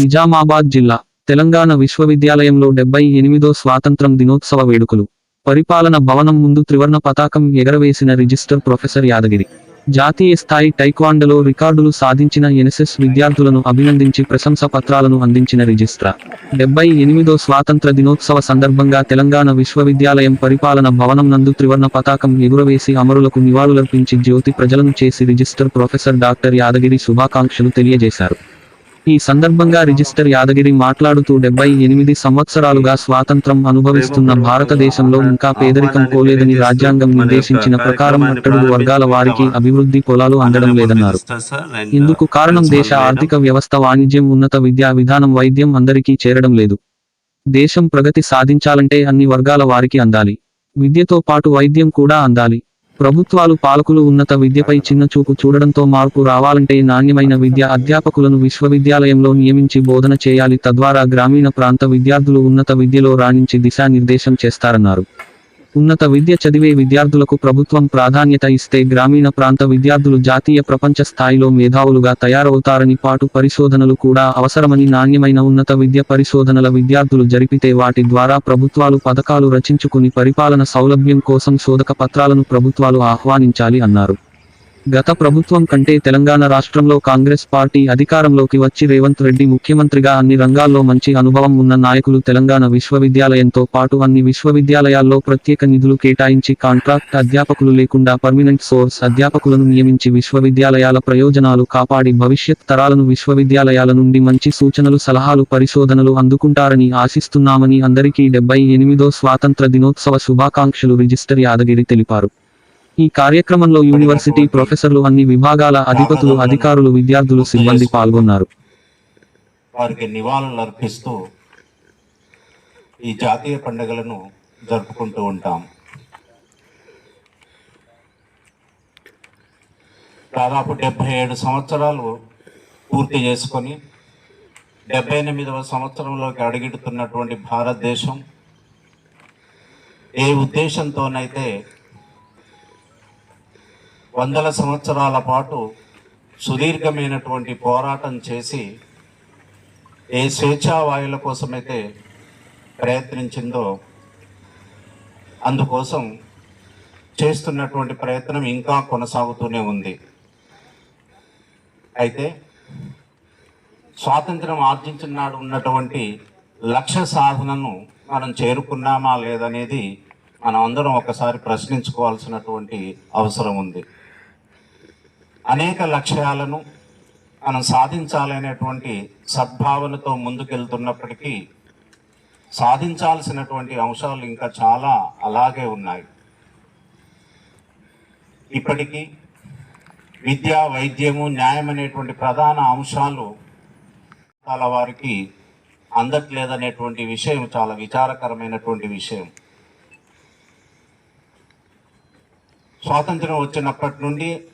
నిజామాబాద్ జిల్లా తెలంగాణ విశ్వవిద్యాలయంలో డెబ్బై ఎనిమిదో స్వాతంత్రం దినోత్సవ వేడుకలు. పరిపాలన భవనం ముందు త్రివర్ణ పతాకం ఎగరవేసిన రిజిస్టర్ ప్రొఫెసర్ యాదగిరి. జాతీయ స్థాయి టైక్వాండలో రికార్డులు సాధించిన ఎన్ఎస్ఎస్ విద్యార్థులను అభినందించి ప్రశంస పత్రాలను అందించిన రిజిస్ట్రార్ డెబ్బై ఎనిమిదో స్వాతంత్ర దినోత్సవ సందర్భంగా తెలంగాణ విశ్వవిద్యాలయం పరిపాలన భవనం నందు త్రివర్ణ పతాకం ఎగురవేసి అమరులకు నివాళులర్పించి జ్యోతి ప్రజలను చేసి రిజిస్టర్ ప్రొఫెసర్ డాక్టర్ యాదగిరి శుభాకాంక్షలు తెలియజేశారు. ఈ సందర్భంగా రిజిస్టర్ యాదగిరి మాట్లాడుతూ డెబ్బై ఎనిమిది సంవత్సరాలుగా స్వాతంత్రం అనుభవిస్తున్న భారతదేశంలో ఇంకా పేదరికం పోలేదని రాజ్యాంగం నిర్దేశించిన ప్రకారం అట్టడుగు వర్గాల వారికి అభివృద్ధి పొలాలు అందడం లేదన్నారు. ఇందుకు కారణం దేశ ఆర్థిక వ్యవస్థ వాణిజ్యం ఉన్నత విద్యా విధానం వైద్యం అందరికీ చేరడం లేదు. దేశం ప్రగతి సాధించాలంటే అన్ని వర్గాల వారికి అందాలి. విద్యతో పాటు వైద్యం కూడా అందాలి. ప్రభుత్వాలు పాలకులు ఉన్నత విద్యపై చిన్న చూపు చూడడంతో మార్పు రావాలంటే నాణ్యమైన విద్య అధ్యాపకులను విశ్వవిద్యాలయంలో నియమించి బోధన చేయాలి తద్వారా గ్రామీణ ప్రాంత విద్యార్థులు ఉన్నత విద్యలో రాణించి దిశానిర్దేశం చేస్తారన్నారు. ఉన్నత విద్య చదివే విద్యార్థులకు ప్రభుత్వం ప్రాధాన్యత ఇస్తే గ్రామీణ ప్రాంత విద్యార్థులు జాతీయ ప్రపంచ స్థాయిలో మేధావులుగా తయారవుతారని పాటు పరిశోధనలు కూడా అవసరమని నాణ్యమైన ఉన్నత విద్య పరిశోధనల విద్యార్థులు జరిపితే వాటి ద్వారా ప్రభుత్వాలు పథకాలు రచించుకుని పరిపాలన సౌలభ్యం కోసం శోధక పత్రాలను ప్రభుత్వాలు ఆహ్వానించాలి అన్నారు. గత ప్రభుత్వం కంటే తెలంగాణ రాష్ట్రంలో కాంగ్రెస్ పార్టీ అధికారంలోకి వచ్చి రేవంత్ రెడ్డి ముఖ్యమంత్రిగా అన్ని రంగాల్లో మంచి అనుభవం ఉన్న నాయకులు తెలంగాణ విశ్వవిద్యాలయంతో పాటు అన్ని విశ్వవిద్యాలయాల్లో ప్రత్యేక నిధులు కేటాయించి కాంట్రాక్ట్ అధ్యాపకులు లేకుండా పర్మినెంట్ సోర్స్ అధ్యాపకులను నియమించి విశ్వవిద్యాలయాల ప్రయోజనాలు కాపాడి భవిష్యత్ తరాలను విశ్వవిద్యాలయాల నుండి మంచి సూచనలు సలహాలు పరిశోధనలు అందుకుంటారని ఆశిస్తున్నామని అందరికీ డెబ్బై ఎనిమిదో స్వాతంత్ర దినోత్సవ శుభాకాంక్షలు రిజిస్టర్ యాదగిరి తెలిపారు. ఈ కార్యక్రమంలో యూనివర్సిటీ ప్రొఫెసర్లు అన్ని విభాగాల అధిపతులు అధికారులు విద్యార్థులు సిబ్బంది పాల్గొన్నారు. వారికి నివాళులు అర్పిస్తూ ఈ జాతీయ పండుగలను జరుపుకుంటూ ఉంటాం. దాదాపు డెబ్బై ఏడు సంవత్సరాలు పూర్తి చేసుకొని డెబ్బై ఎనిమిదవ సంవత్సరంలోకి అడుగుతున్నటువంటి భారతదేశం ఏ ఉద్దేశంతోనైతే వందల సంవత్సరాల పాటు సుదీర్ఘమైనటువంటి పోరాటం చేసి ఏ స్వేచ్ఛావాయుల కోసమైతే ప్రయత్నించిందో అందుకోసం చేస్తున్నటువంటి ప్రయత్నం ఇంకా కొనసాగుతూనే ఉంది. అయితే స్వాతంత్రం ఆర్జించిన నాడు ఉన్నటువంటి లక్ష్య సాధనను మనం చేరుకున్నామా లేదనేది మనం అందరం ఒకసారి ప్రశ్నించుకోవాల్సినటువంటి అవసరం ఉంది. అనేక లక్ష్యాలను మనం సాధించాలనేటువంటి సద్భావనతో ముందుకెళ్తున్నప్పటికీ సాధించాల్సినటువంటి అంశాలు ఇంకా చాలా అలాగే ఉన్నాయి. ఇప్పటికీ విద్య వైద్యము న్యాయం అనేటువంటి ప్రధాన అంశాలు చాలా వారికి అందట్లేదనేటువంటి విషయం చాలా విచారకరమైనటువంటి విషయం. స్వాతంత్రం వచ్చినప్పటి నుండి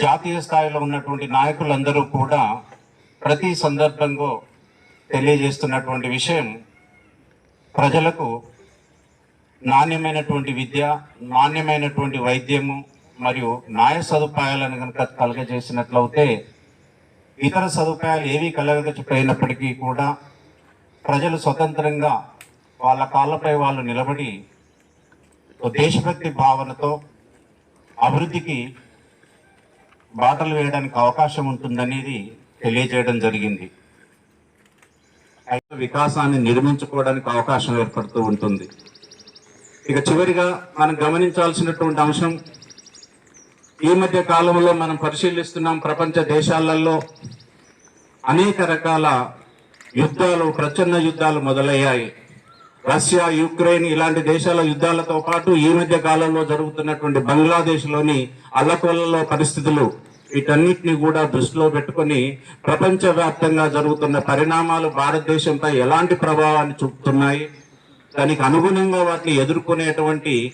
జాతీయ స్థాయిలో ఉన్నటువంటి నాయకులందరూ కూడా ప్రతి సందర్భంలో తెలియజేస్తున్నటువంటి విషయం ప్రజలకు నాణ్యమైనటువంటి విద్య నాణ్యమైనటువంటి వైద్యము మరియు న్యాయ సదుపాయాలను కనుక కలగజేసినట్లయితే ఇతర సదుపాయాలు ఏవి కలగకపోయినప్పటికీ కూడా ప్రజలు స్వతంత్రంగా వాళ్ళ కాళ్ళపై వాళ్ళు నిలబడి ఓ దేశభక్తి భావనతో అభివృద్ధికి బాటలు వేయడానికి అవకాశం ఉంటుందనేది తెలియజేయడం జరిగింది. అయితే వికాసాన్ని నిర్మించుకోవడానికి అవకాశం ఏర్పడుతూ ఉంటుంది. ఇక చివరిగా మనం గమనించాల్సినటువంటి అంశం ఈ మధ్య కాలంలో మనం పరిశీలిస్తున్నాం ప్రపంచ దేశాలలో అనేక రకాల యుద్ధాలు ప్రచన్న యుద్ధాలు మొదలయ్యాయి. రష్యా యుక్రెయిన్ ఇలాంటి దేశాల యుద్ధాలతో పాటు ఈ మధ్య కాలంలో జరుగుతున్నటువంటి బంగ్లాదేశ్లోని అల్లకొల్లలో పరిస్థితులు వీటన్నిటిని కూడా దృష్టిలో పెట్టుకొని ప్రపంచవ్యాప్తంగా జరుగుతున్న పరిణామాలు భారతదేశంపై ఎలాంటి ప్రభావాన్ని చూపుతున్నాయి? దానికి అనుగుణంగా వాటిని ఎదుర్కొనేటువంటి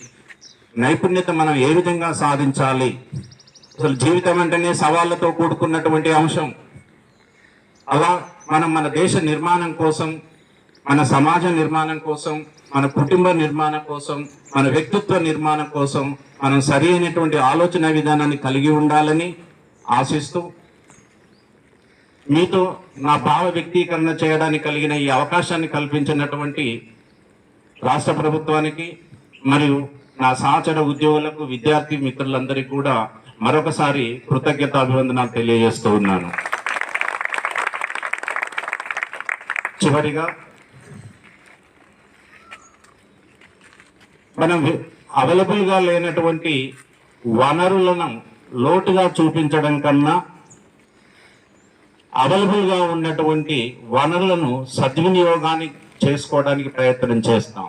నైపుణ్యత మనం ఏ విధంగా సాధించాలి? అసలు జీవితం అంటేనే సవాళ్ళతో కూడుకున్నటువంటి అంశం. అలా మనం మన దేశ నిర్మాణం కోసం మన సమాజ నిర్మాణం కోసం మన కుటుంబ నిర్మాణం కోసం మన వ్యక్తిత్వ నిర్మాణం కోసం మనం సరి అయినటువంటి ఆలోచన విధానాన్ని కలిగి ఉండాలని ఆశిస్తూ మీతో నా భావ వ్యక్తీకరణ చేయడానికి కలిగిన ఈ అవకాశాన్ని కల్పించినటువంటి రాష్ట్ర ప్రభుత్వానికి మరియు నా సహచర ఉద్యోగులకు విద్యార్థి మిత్రులందరికీ కూడా మరొకసారి కృతజ్ఞత అభివందనాలు తెలియజేస్తూ ఉన్నాను. చివరిగా మనం అవైలబుల్గా లేనటువంటి వనరులను లోటుగా చూపించడం కన్నా అవైలబుల్గా ఉన్నటువంటి వనరులను సద్వినియోగాన్ని చేసుకోవడానికి ప్రయత్నం చేస్తాం.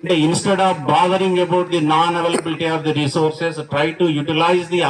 అంటే instead of bothering about the non availability of the resources try to utilise the